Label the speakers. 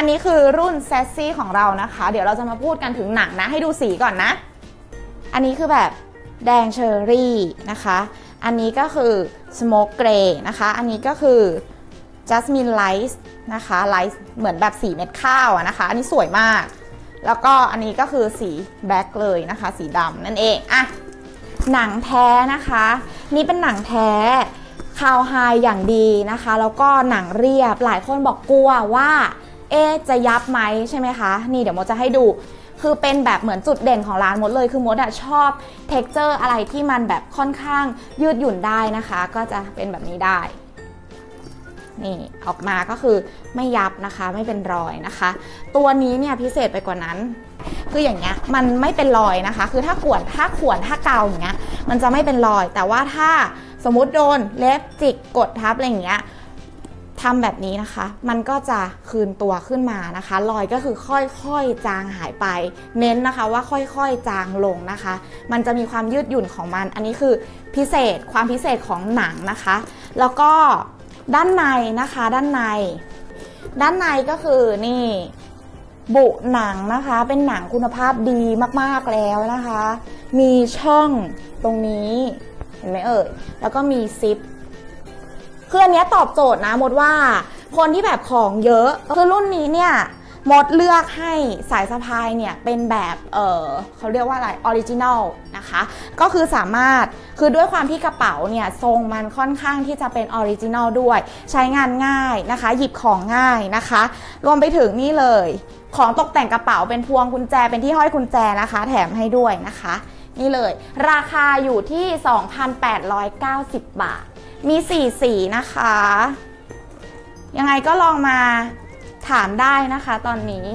Speaker 1: อันนี้คือรุ่นแซสซี่ของเรานะคะ เดี๋ยวเราจะมาพูดกันถึงหนังนะ ให้ดูสีก่อนนะ อันนี้คือแบบแดงเชอร์รี่นะคะ อันนี้ก็คือสโมกเกรย์นะคะ อันนี้ก็คือ Jasmine Light นะคะ Light เหมือนแบบสีเม็ดข้าวนะคะ อันนี้สวยมาก แล้วก็อันนี้ก็คือสีแบล็คเลยนะคะ สีดำนั่นเองอะหนังแท้นะคะ นี่เป็นหนังแท้คาวไฮอย่างดีนะคะ แล้วก็หนังเรียบหลายคนบอกกลัวว่า เอ๊จะยับไหมใช่ไหมคะ นี่เดี๋ยวมดจะให้ดู คือเป็นแบบเหมือนจุดเด่นของร้านมดเลย คือมดอะชอบเท็กเจอร์อะไรที่มันแบบค่อนข้างยืดหยุ่นได้นะคะ ก็จะเป็นแบบนี้ได้ นี่ออกมาก็คือไม่ยับนะคะ ไม่เป็นรอยนะคะ ตัวนี้เนี่ยพิเศษไปกว่านั้น คืออย่างเงี้ยมันไม่เป็นรอยนะคะ คือถ้ากวนถ้าขวนถ้าเกาอย่างเงี้ยมันจะไม่เป็นรอย แต่ว่าถ้าสมมุติโดนเล็บจิกกดทับอะไรอย่างเงี้ย ทำแบบนี้นะคะ มันก็จะคืนตัวขึ้นมานะคะ รอยก็คือค่อยๆจางหายไป เน้นนะคะว่าค่อยๆจางลงนะคะ มันจะมีความยืดหยุ่นของมัน อันนี้คือพิเศษความพิเศษของหนังนะคะ แล้วก็ด้านในนะคะ ด้านใน ด้านในก็คือนี่ บุหนังนะคะ เป็นหนังคุณภาพดีมากๆแล้วนะคะ มีช่องตรงนี้ เห็นไหมเอ่ย แล้วก็มีซิป คืออันเนี้ยตอบโจทย์นะมดว่า คนที่แบบของเยอะคือรุ่นนี้เนี่ยมดเลือกให้สายสะพายเนี่ยเป็นแบบ เออเขาเรียกว่าอะไรออริจินัลนะคะ ก็คือสามารถ คือด้วยความที่กระเป๋าเนี่ยทรงมันค่อนข้างที่จะเป็นออริจินัลด้วย ใช้งานง่ายนะคะ หยิบของง่ายนะคะ รวมไปถึงนี่เลย ของตกแต่งกระเป๋าเป็นพวงกุญแจเป็นที่ห้อยกุญแจนะคะ แถมให้ด้วยนะคะ นี่เลย ราคาอยู่ที่ 2,890 บาท มี 4 สีนะคะ ยังไงก็ลองมาถามได้นะคะตอนนี้